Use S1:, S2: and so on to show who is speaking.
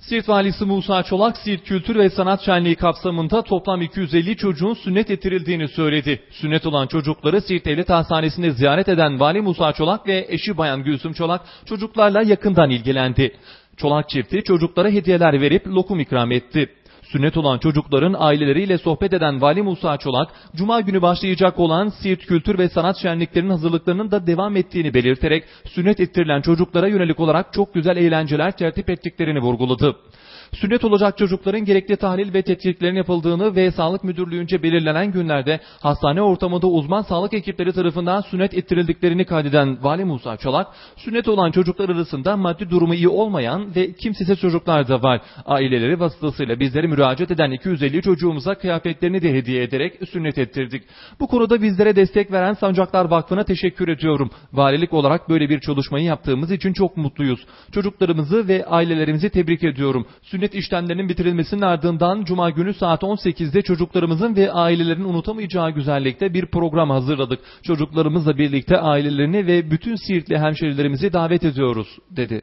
S1: Siirt Valisi Musa Çolak, Siirt Kültür ve Sanat Şenliği kapsamında toplam 250 çocuğun sünnet ettirildiğini söyledi. Sünnet olan çocukları Siirt Devlet Hastanesi'nde ziyaret eden Vali Musa Çolak ve eşi Bayan Gülsüm Çolak çocuklarla yakından ilgilendi. Çolak çifti çocuklara hediyeler verip lokum ikram etti. Sünnet olan çocukların aileleriyle sohbet eden Vali Musa Çolak, Cuma günü başlayacak olan Siirt Kültür ve Sanat Şenliklerinin hazırlıklarının da devam ettiğini belirterek, sünnet ettirilen çocuklara yönelik olarak çok güzel eğlenceler tertip ettiklerini vurguladı. Sünnet olacak çocukların gerekli tahlil ve tetkiklerin yapıldığını ve Sağlık Müdürlüğü'nce belirlenen günlerde hastane ortamında uzman sağlık ekipleri tarafından sünnet ettirildiklerini kaydeden Vali Musa Çolak, sünnet olan çocuklar arasında maddi durumu iyi olmayan ve kimsesiz çocuklar da var. Aileleri vasıtasıyla bizlere müracaat eden 250 çocuğumuza kıyafetlerini de hediye ederek sünnet ettirdik. Bu konuda bizlere destek veren Sancaklar Vakfı'na teşekkür ediyorum. Valilik olarak böyle bir çalışmayı yaptığımız için çok mutluyuz. Çocuklarımızı ve ailelerimizi tebrik ediyorum. Sünnet işlemlerinin bitirilmesinin ardından Cuma günü saat 18'de çocuklarımızın ve ailelerin unutamayacağı güzellikte bir program hazırladık. Çocuklarımızla birlikte ailelerini ve bütün Siirtli hemşerilerimizi davet ediyoruz, dedi.